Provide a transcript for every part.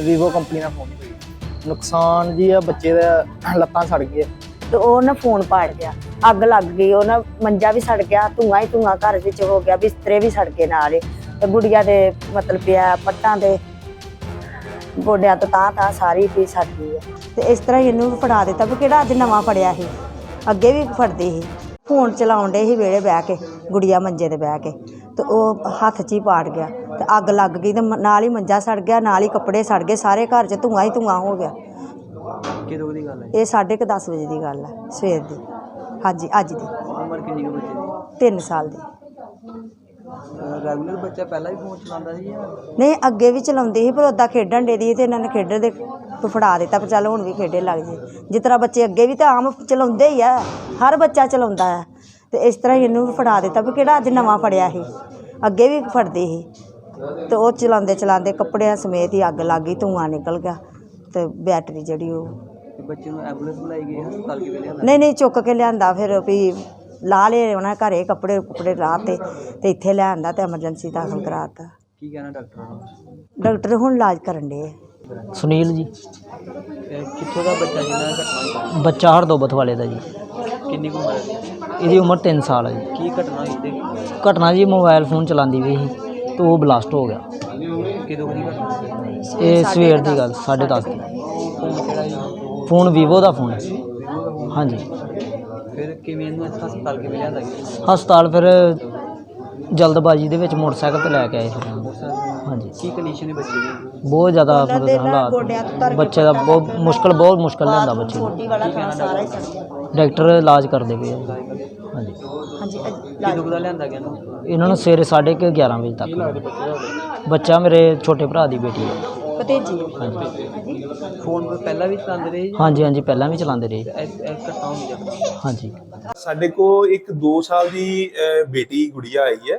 Vivo company ਦਾ phone ਸੀ ਨੁਕਸਾਨ ਜੀ ਆ, ਬੱਚੇ ਦਾ ਲੱਤਾਂ ਸੜ ਗਈਆਂ। ਤੇ ਉਹ ਨਾ ਫੋਨ ਪਾੜ ਗਿਆ। ਅੱਗ ਲੱਗ ਗਈ, ਉਹ ਨਾ ਮੰਜਾ ਵੀ ਸੜ ਗਿਆ, ਧੂੰਆਂ ਹੀ ਧੂੰਆਂ ਘਰ ਵਿੱਚ ਹੋ ਗਿਆ, ਬਿਸਤਰੇ ਵੀ ਸੜ ਗਏ ਨਾਲ ਹੀ। ਤੇ ਗੁੜੀਆ ਦੇ ਮਤਲਬ ਪਿਆ ਪੱਟਾਂ ਦੇ ਗੋਡਿਆਂ ਤੋਂ ਤਾਂ ਤਾਂ ਸਾਰੀ ਵੀ ਸੜ ਗਈ ਹੈ ਤੇ ਇਸ ਤਰ੍ਹਾਂ ਹੀ ਇਹਨੂੰ ਵੀ ਫੜਾ ਦਿੱਤਾ ਵੀ ਕਿਹੜਾ ਅੱਜ ਨਵਾਂ ਫੜਿਆ ਸੀ। ਅੱਗੇ ਵੀ ਫੜਦੇ ਸੀ। ਫੋਨ ਚਲਾਉਣ ਦੇ ਸੀ ਵੇੜੇ ਬਹਿ ਕੇ। ਗੁੜੀਆ ਮੰਜੇ ਤੇ ਬਹਿ ਕੇ ਤੇ ਉਹ ਹੱਥ 'ਚ ਹੀ ਪਾੜ ਗਿਆ ਤੇ ਅੱਗ ਲੱਗ ਗਈ ਤੇ ਮ- ਨਾਲ ਹੀ ਮੰਜਾ ਸੜ ਗਿਆ ਨਾਲ ਹੀ ਕੱਪੜੇ ਸੜ ਗਏ ਸਾਰੇ ਘਰ 'ਚ ਧੂੰਆਂ ਹੀ ਧੂੰਆਂ ਹੋ ਗਿਆ। ਕਿਦੋਂ ਦੀ ਗੱਲ ਹੈ ਇਹ ਸਾਢੇ ਕੁ ਦਸ ਵਜੇ ਦੀ ਗੱਲ ਹੈ ਸਵੇਰ ਦੀ। ਹਾਂਜੀ ਅੱਜ ਦੀ। ਉਮਰ ਕਿੰਨੀ ਕੁ ਬੱਚੇ 3 ਸਾਲ ਦੀ। ਰੈਗੂਲਰ ਬੱਚਾ ਪਹਿਲਾਂ ਵੀ ਫੋਨ ਚਲਾਉਂਦਾ ਸੀ ਜਾਂ? ਨਹੀਂ ਅੱਗੇ ਵੀ ਚਲਾਉਂਦੀ ਸੀ ਪਰ ਉਦਾਂ ਖੇਡਣ ਦੇ ਦੀ ਤੇ ਇਹਨਾਂ ਨੇ ਖੇਡਣ ਦੇ ਤੋਂ ਫੜਾ ਦਿੱਤਾ ਪਰ ਚੱਲ ਹੁਣ ਵੀ ਖੇਡੇ ਲੱਗ ਜੇ। ਜਿਸ ਤਰ੍ਹਾਂ ਬੱਚੇ ਅੱਗੇ ਵੀ ਤਾਂ ਆਮ ਚਲਾਉਂਦੇ ਹੀ ਆ ਹਰ ਬੱਚਾ ਚਲਾਉਂਦਾ ਹੈ। ਤੇ ਇਸ ਤਰ੍ਹਾਂ ਹੀ ਇਹਨੂੰ ਵੀ ਫੜਾ ਦਿੱਤਾ ਵੀ ਕਿਹੜਾ ਅੱਜ ਨਵਾਂ ਫੜਿਆ ਸੀ। ਅੱਗੇ ਵੀ ਫੜਦੇ ਸੀ। ਤੇ ਉਹ ਚਲਾਉਂਦੇ ਚਲਾਉਂਦੇ ਕੱਪੜਿਆਂ ਸਮੇਤ ਹੀ ਅੱਗ ਲੱਗ ਗਈ ਧੂੰਆਂ ਨਿਕਲ ਗਿਆ ਤੇ ਬੈਟਰੀ ਜਿਹੜੀ ਉਹ ਤੇ ਬੱਚੇ ਨੂੰ ਐਂਬੂਲੈਂਸ ਬੁਲਾਈ ਗਈ ਹਸਪਤਾਲ ਕਿਵੇਂ ਲਿਆਂਦਾ? ਨਹੀਂ ਨਹੀਂ ਚੁੱਕ ਕੇ ਲਿਆਂਦਾ ਫਿਰ ਵੀ ਲਾ ਲਏ ਉਹਨਾਂ ਘਰੇ ਕੱਪੜੇ ਕੁਪੜੇ ਲਾਤੇ ਤੇ ਇੱਥੇ ਲਿਆਂਦਾ ਤੇ ਐਮਰਜੈਂਸੀ ਦਾਖਲ ਕਰਾਤਾ ਕੀ ਕਹਿਣਾ ਡਾਕਟਰਾਂ ਨੂੰ? ਡਾਕਟਰ ਹੁਣ ਇਲਾਜ ਕਰਨ ਦੇ ਸੁਨੀਲ ਜੀ। ਤੇ ਕਿੱਥੋਂ ਦਾ ਬੱਚਾ ਜਿਹਦਾ ਘਟਨਾ ਹੋਈ? ਬੱਚਾ ਹਰਦੋਬਤ ਵਾਲੇ ਦਾ ਜੀ। ਕਿੰਨੀ ਕੁ ਉਮਰ ਹੈ? ਇਹਦੀ ਉਮਰ 3 ਸਾਲ ਹੈ ਜੀ। ਕੀ ਘਟਨਾ ਹੋਈ ਤੇ? ਘਟਨਾ ਜੀ ਮੋਬਾਈਲ ਫੋਨ ਚਲਾਉਂਦੀ ਵੀ ਸੀ ਤੇ ਉਹ ਬਲਾਸਟ ਹੋ ਗਿਆ। ਕਿਦੋਂ ਕੁ ਦੀ ਘਟਨਾ? ਹੋਈ? ਇਹ ਸਵੇਰ ਦੀ ਗੱਲ 10:30 ਦੀ। ਫੋਨ ਕਿਹੜਾ ਫੋਨ ਵੀਵੋ ਦਾ ਫੋਨ ਹੈ। ਹਾਂਜੀ। ਫਿਰ ਕਿਵੇਂ ਇਹਨੂੰ ਇੱਥੇ ਹਸਪਤਾਲ ਕਿਵੇਂ ਲਿਆਂਦਾ ਗਿਆ? ਹਸਪਤਾਲ ਫਿਰ ਜਲਦਬਾਜ਼ੀ ਦੇ ਵਿੱਚ ਮੋਟਰਸਾਈਕਲ ਤੇ ਲੈ ਕੇ ਆਏ ਫਿਰ। ਹਾਂਜੀ। ਕੀ ਕੰਡੀਸ਼ਨ ਹੈ ਬੱਚੇ ਦੀ? ਬਹੁਤ ਜ਼ਿਆਦਾ ਹਾਲਾਤ ਬੱਚੇ ਦਾ ਬਹੁਤ ਮੁਸ਼ਕਲ ਬਹੁਤ ਮੁਸ਼ਕਲ ਲੈਂਦਾ ਬੱਚੇ ਨੂੰ। ਛੋਟੀ ਵਾਲਾ ਥਾਂ ਸਾਰਾ ਹੀ ਸੜ ਗਿਆ ਡਾਕਟਰ ਇਲਾਜ ਕਰਦੇ ਪਏ ਆ। ਹਾਂਜੀ। ਹਾਂਜੀ ਕਿਦੋਂ ਕੁ ਦਾ ਲਿਆਂਦਾ ਗਿਆ ਇਹਨੂੰ? ਇਹਨਾਂ ਨੂੰ ਸਵੇਰੇ 11:30 ਵਜੇ ਤੱਕ। ਬੱਚਾ ਮੇਰੇ ਛੋਟੇ ਭਰਾ ਦੀ ਬੇਟੀ ਹੈ ਭਤੀਜੀ। ਹਾਂਜੀ। ਫੋਨ ਪਹਿਲਾਂ ਵੀ ਚਲਾਉਂਦੇ ਰਹੇ? ਹਾਂਜੀ ਹਾਂਜੀ ਪਹਿਲਾਂ ਵੀ ਚਲਾਉਂਦੇ ਰਹੇ। ਹਾਂਜੀ। ਸਾਡੇ ਕੋ ਇੱਕ 2 ਸਾਲ ਦੀ ਬੇਟੀ ਗੁੜੀਆ ਆਈ ਹੈ।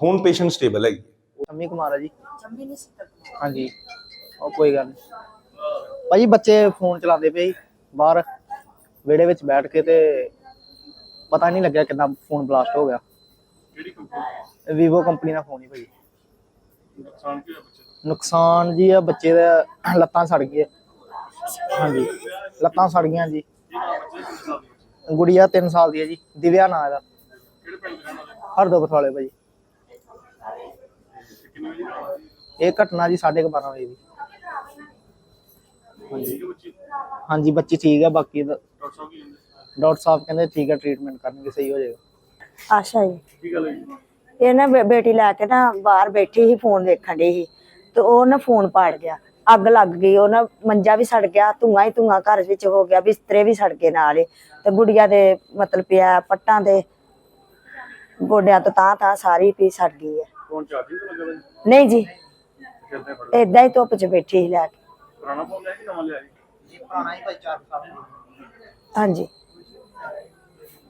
ਹੁਣ ਪੇਸ਼ੈਂਟ ਸਟੇਬਲ ਹੈਗੀ। ਸ਼ੰਮੀ ਕੁਮਾਰ ਆ ਜੀ। ਹਾਂਜੀ। ਉਹ ਕੋਈ ਗੱਲ ਨਹੀਂ। ਭਾਜੀ ਬੱਚੇ ਫੋਨ ਚਲਾਉਂਦੇ ਪਏ ਸੀ। ਬਾਹਰ ਵਿਹੜੇ ਵਿੱਚ ਬੈਠ ਕੇ ਤੇ ਪਤਾ ਨਹੀਂ ਲੱਗਿਆ ਕਿੰਨਾ ਫੋਨ ਬਲਾਸਟ ਹੋ ਗਿਆ। ਕਿਹੜੀ ਕੰਪਨੀ ਵੀਵੋ ਕੰਪਨੀ ਦਾ ਫੋਨ ਹੀ ਭਾਜੀ। ਨੁਕਸਾਨ ਕੀ ਹੋਇਆ ਬੱਚੇ ਨੁਕਸਾਨ ਜੀ ਆ ਬੱਚੇ ਦਾ ਲੱਤਾਂ ਸੜ ਗਈਆਂ। ਹਾਂਜੀ। ਲੱਤਾਂ ਸੜ ਗਈਆਂ ਜੀ। ਗੁੜੀਆ 3 ਸਾਲ ਦੀ ਹੈ ਜੀ। ਦਿਵਿਆ ਨਾਂ ਇਹਦਾ। ਕਿਹੜੇ ਪਿੰਡ ਹਰਦੋਬਤ ਵਾਲੇ ਭਾਜੀ। ਇਹ ਘਟਨਾ ਜੀ 12:30 ਵਜੇ ਦੀ। ਹਾਂਜੀ। ਹਾਂਜੀ ਬੱਚੀ ਠੀਕ ਹੈ ਬਾਕੀ ਦਾ ਡਾਕਟਰ ਸਾਹਿਬ ਕਹਿੰਦੇ? ਠੀਕ ਹੈ ਟ੍ਰੀਟਮੈਂਟ ਕਰਨਗੇ ਸਹੀ ਹੋ ਜਾਏਗਾ। ਆਸ਼ਾ ਜੀ। ਕੀ ਗੱਲ ਹੋਈ? ਇਹ ਨਾ ਬੇਟੀ ਲੈ ਕੇ ਨਾ ਬਾਹਰ ਬੈਠੀ ਸੀ ਫੋਨ ਵੇਖਣ ਦੀ ਸੀ। ਤੇ ਉਹ ਨਾ ਫੋਨ ਪਾੜ ਗਿਆ। ਅੱਗ ਲੱਗ ਗਈ ਉਹ ਨਾ ਮੰਜਾ ਵੀ ਸੜ ਗਿਆ ਧੂੰਆਂ ਹੀ ਧੂੰਆਂ ਘਰ ਵਿੱਚ ਹੋ ਗਿਆ ਬਿਸਤਰੇ ਵੀ ਸੜ ਗਏ ਨਾਲ ਤੇ ਗੁੜੀਆ ਦੇ ਮਤਲਬ ਪਿਆ ਪੱਟਾਂ ਦੇ ਗੋਡਿਆਂ ਤੋਂ ਤਾਂ ਤਾਂ ਸਾਰੀ ਪੀ ਸੜ ਗਈ ਹੈ। ਫੋਨ ਚਾਰਜਿੰਗ ਤੇ ਲੱਗਾ ਹੋਇਆ ਨਹੀਂ ਜੀ। ਕਿੱਦਾਂ ਫੜ ਏਦਾਂ ਹੀ ਧੁੱਪ 'ਚ ਬੈਠੀ ਸੀ ਲੈ ਕੇ। ਪੁਰਾਣਾ ਫੋਨ ਲਿਆ ਕਿ ਨਵਾਂ ਲਿਆ ਜੀ ਹਾਂਜੀ।